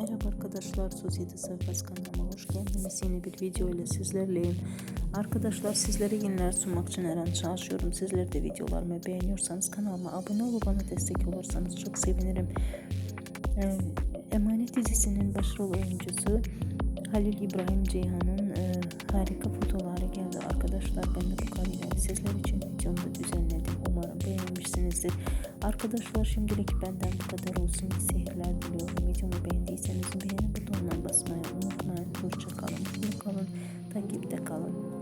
Merhaba arkadaşlar, Sosyete Sayfası kanalıma hoş geldiniz. Yeni bir video ile sizlerleyim. Arkadaşlar sizlere yeniler sunmak için her an çalışıyorum. Sizler de videolarımı beğeniyorsanız kanalıma abone olup bana destek olursanız çok sevinirim. Ee, Emanet dizisinin başrol oyuncusu Halil İbrahim Ceyhan'ın e, harika fotoğrafları geldi arkadaşlar. Ben de bu kareleri sizler için videomda düzenledim. Umarım beğenmişsinizdir. Arkadaşlar şimdilik benden bu kadar olsun. İyi seyirler diliyorum. Takipte kalın.